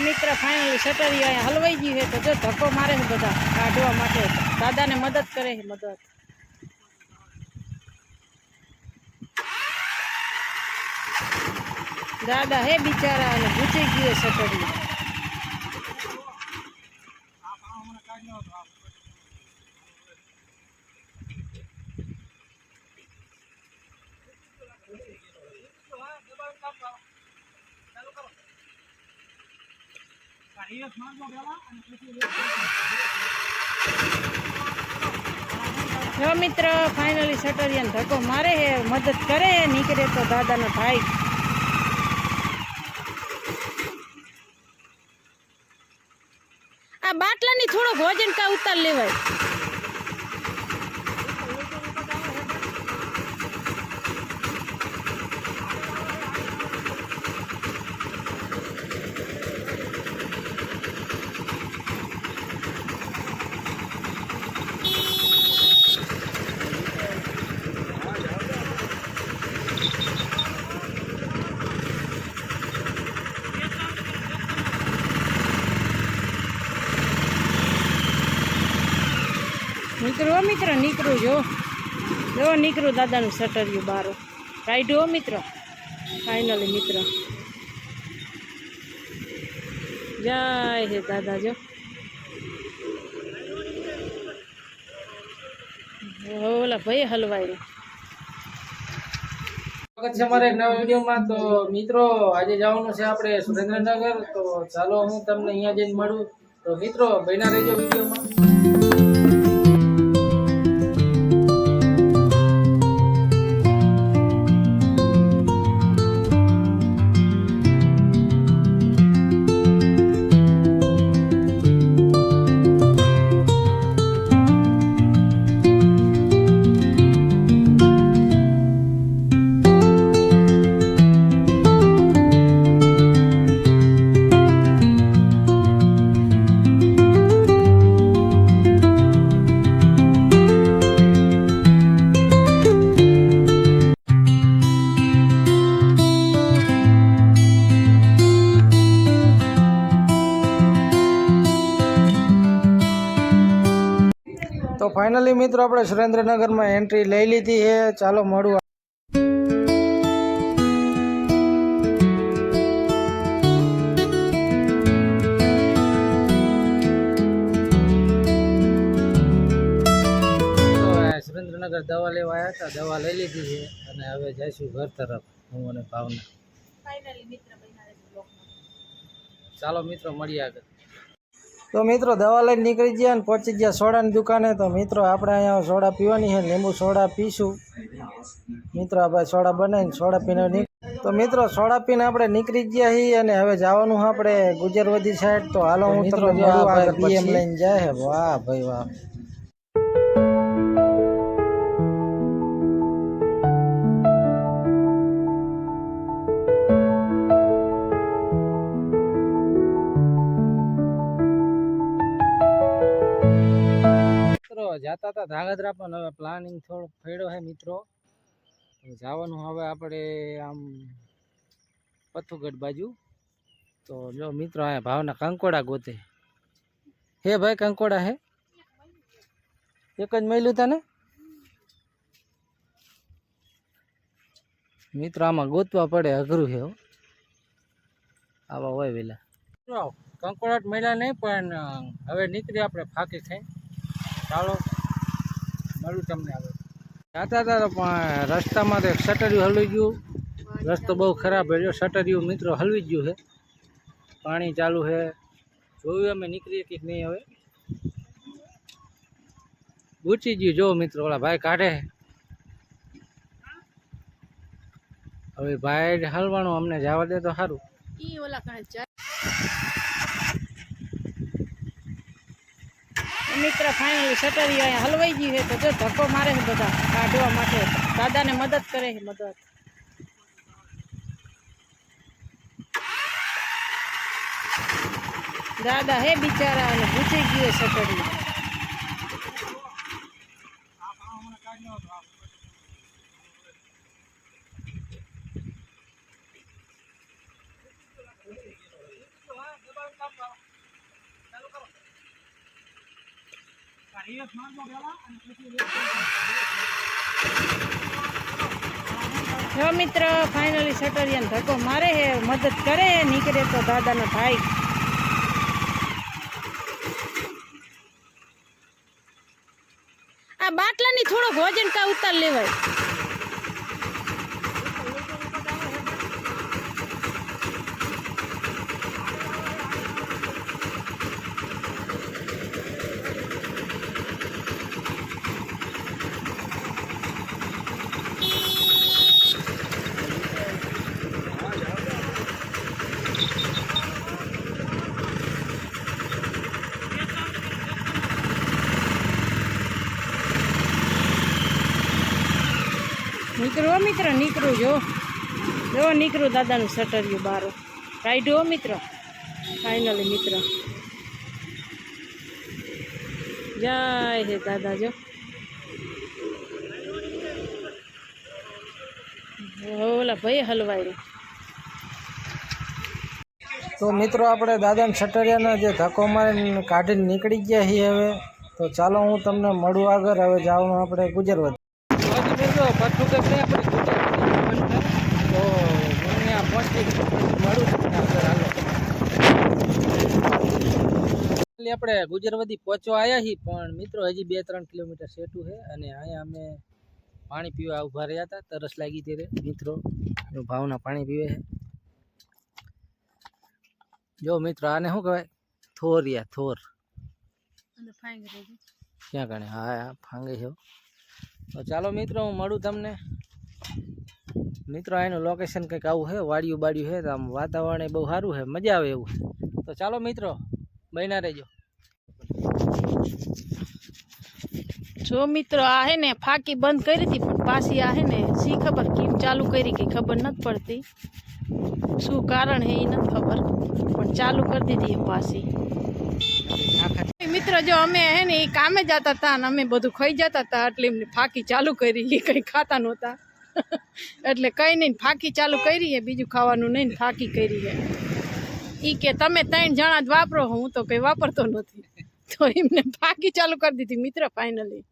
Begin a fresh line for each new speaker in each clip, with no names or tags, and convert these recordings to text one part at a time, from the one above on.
મિત્ર ફાઇનલી સટરી અહીંયા હલવાઈ ગયું છે તો જો ધક્કો મારે છે બધા કાઢવા માટે. દાદાને મદદ કરે છે મદદ. દાદા હે બિચારા અને પૂછી ગયું સટરી જો મિત્ર ફાઇનલી સટરિયાને ધક્કો મારે હે મદદ કરે નીકળે તો દાદાનો ભાઈ. આ બાટલાની થોડો ભોજન કા ઉતાર લેવાય. મિત્રો, નીકળું જો. જો નીકળું દાદાનું સટરિયું બારું. કાઢ્યું હો મિત્ર. ફાઇનલી મિત્ર. જય હે દાદા જો. ઓલા ભાઈ હલવાઈ
સ્વાગત અમારા એક તો મિત્રો, આજે જવાનું છે આપણે સુરેન્દ્રનગર. તો ચાલો હું તમને અહીંયા જઈને મળું. તો મિત્રો, બન્યા રહેજો વિડીયોમાં. ફાઇનલી મિત્રો આપણે સુરેન્દ્રનગરમાં એન્ટ્રી લઈ લીધી છે. ચાલો મળું સુરેન્દ્રનગર દવા લેવા આવ્યા હતા. દવા લઈ લીધી છે અને હવે જઈશું ઘર તરફ હું અને ભાવના. ચાલો મિત્રો મળીએ આગળ. તો મિત્રો દવા લઈને નીકળી ગયા ને પહોંચી ગયા સોડાની દુકાને. તો મિત્રો આપણે અહીંયા સોડા પીવાની છે લીંબુ સોડા પીશું. મિત્રો આપણે સોડા બનાવીને સોડા પીને તો મિત્રો સોડા પીને આપણે નીકળી ગયા છીએ અને હવે જવાનું આપણે ગુજરવદી સાઈડ. તો હાલો હું તમને લઈને જાય વાહ ભાઈ વાહ. જતા હતા ધાંગધ્રા પણ હવે પ્લાનિંગ થોડો ફેડો છે મિત્રો. જવાનું હવે આપણે આમ પથુગઢ બાજુ. તો જો મિત્રો અહીંયા ભાવના કંકોડા ગોતે. હે ભાઈ કંકોડા હે? એક જ મળ્યું તને? મિત્રો આમાં ગોતવા પડે અઘરું છે હો. આવા હોય વેલા. કંકોડા મળ્યા નહીં, પણ હવે નીકળી આપણે ફાંકી ખાઈ. ચાલો. મળ્યું તમને આવે જાતા હતા પણ રસ્તામાં તો એક સટરિયું હલવી ગયું. રસ્તો બહુ ખરાબ રહ્યો સટરિયું મિત્રો હલવી ગયું છે. પાણી ચાલુ છે. જોયું અમે નીકળીએ કે નહીં હવે? પૂછી ગયું. જો મિત્રો, ઓલા ભાઈ કાઢે. હવે ભાઈ હલવાનું, અમને જવા દે તો સારું.
ઓલા મિત્ર ફાઇનલી સટરી અહીંયા હલવાઈ ગયું છે. તો જો ધક્કો મારે છે બધા કાઢવા માટે. દાદાને મદદ કરે છે મદદ. દાદા હે બિચારા અને પૂછી ગયું સટરી જો મિત્ર ફાઇનલી સટરિયાને ધક્કો મારે હે મદદ કરે હે નીકળે તો દાદાનો ભાઈ. આ બાટલાની થોડોક વજન કા ઉતાર લેવાય નીકળો મિત્ર નીકળું જો. જો નીકળું દાદાનું સટરિયું બારું. હો મિત્ર. ફાઇનલી મિત્ર. જય હે દાદા જો. ઓલા ભાઈ હલવાઈ
તો મિત્રો આપણે દાદાને છટરિયાના જે ધક્કો મારીને કાઢીને નીકળી ગયા છીએ હવે. તો ચાલો હું તમને મળું આગળ. હવે જવાનું આપણે ગુજરવત મિત્રો પાછું કે નહીં આપણે ગુજરાત તો હું ત્યાં પહોંચી મળું તમને આગળ હાલો એટલે આપણે ગુજરવદી પહોંચવા આવ્યા છીએ પણ મિત્રો હજી બે ત્રણ કિલોમીટર સેટું છે અને અહીંયા અમે પાણી પીવા ઊભા રહ્યા હતા તરસ લાગી ત્યારે મિત્રો ભાવના પાણી પીવે છે. જો મિત્રો આને શું કહેવાય? થોરિયા થોર. ક્યાં કણે હા હા ફાંગે છે તો ચાલો મિત્રો હું મળું તમને. મિત્રો અહીંનું લોકેશન કંઈક આવું છે વાડિયું બાડિયું છે તો આમ વાતાવરણ બહુ સારું છે મજા આવે એવું. તો ચાલો મિત્રો બન્યા રહેજો.
જો મિત્રો, આ હે ને ફાકી બંધ કરી હતી, પણ પાછી આ હે ને શી ખબર કેમ ચાલુ કરી કે ખબર નથી પડતી. શું કારણ હે એ નથી ખબર, પણ ચાલુ કરી દીધી પાછી. મિત્ર, જો અમે હે ને એ કામે જતા હતા અને અમે બધું ખાઈ જતા હતા, એટલે એમને ફાકી ચાલુ કરી, એ કંઈ ખાતા નહોતા. એટલે કંઈ નહીં, ફાકી ચાલુ કરી બીજું ખાવાનું નહીં ફાકી કરી એ કે તમે ત્રણ જણા જ વાપરો હું તો કંઈ વાપરતો નથી. તો એમને ફાકી ચાલુ કરી દીધી મિત્ર ફાઇનલી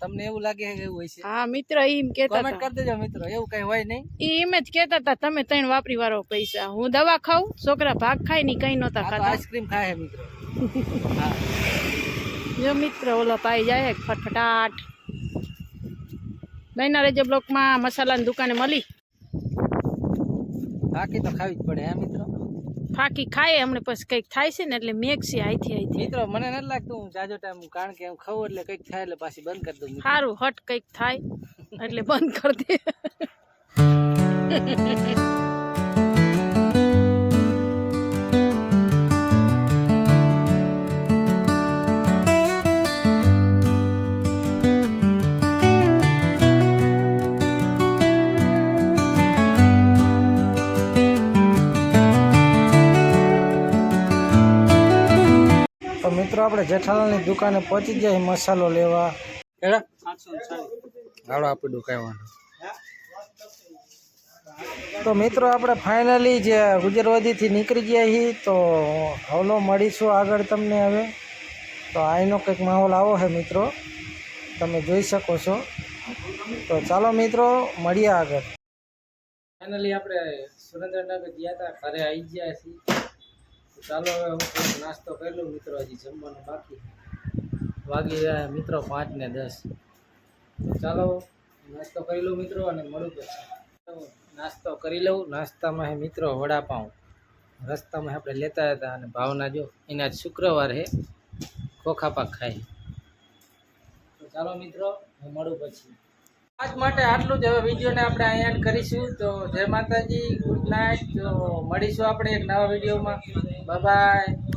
તમને એવું લાગે એવું હોય છે?
હા મિત્ર એમ કહેતા
કોમેન્ટ કરી દેજો મિત્રો એવું કઈ હોય નહીં.
એ એમ જ કહેતા હતા તમે ત્રણ વાપરી વાળો પૈસા હું દવા ખાઉં છોકરા ભાગ ખાયની કઈ નહોતા ખાતા.
આઈસ્ક્રીમ ખાય મિત્ર.
જો મિત્ર ઓલો પાઈ જાય ફટફટાટ. બહેના રેજો બ્લોકમાં મસાલાની દુકાને મળી.
બાકી તો ખાવી જ પડે હે મિત્રો?
ફાકી ખાય હમણે પછી કંઈક થાય છે ને એટલે મેક્સી આઈથી આઈથી.
મિત્રો મને નથી લાગતું હું જાજો ટાઈમ કારણ કે હું ખાઉં એટલે કંઈક થાય એટલે પાછી બંધ કરી દઉં
સારું હટ કંઈક થાય એટલે બંધ કરી દે.
આપણે જેઠાલાલની દુકાને પહોંચી છીએ મસાલો લેવા. કેડા હાલો, આપણે તો મિત્રો, આપણે ફાઇનલી જે ગુજરવાદીથી નીકળી ગયા છીએ, તો હવલો મળીશું આગળ તમને હવે. તો આઈનો કંઈક માહોલ આવો છે મિત્રો. તમે જોઈ શકો છો. તો ચાલો મિત્રો, મળીએ આગળ. ફાઇનલી આપણે સુરેન્દ્રનગર ગયા હતા, ઘરે આવી ગયા છીએ. ચાલો હવે હું નાસ્તો કરી લઉં, મિત્રો હજી જમવાનું બાકી વાગી જાય મિત્રો પાંચ ને દસ. ચાલો નાસ્તો કરી લઉં મિત્રો અને મળું પછી. નાસ્તો કરી લઉં. નાસ્તામાં હે મિત્રો વડાપાઉં. રસ્તામાં આપણે લેતા હતા અને ભાવના જો, એના શુક્રવાર હે ખોખા પાક ખાય. તો ચાલો મિત્રો, હું મળું પછી. આજ માટે આટલું જ. હવે વિડીયોને આપણે અહીંયા કરીશું. તો જય માતાજી, ગુડ નાઇટ. મળીશું આપણે એક નવા વિડીયોમાં. 拜拜。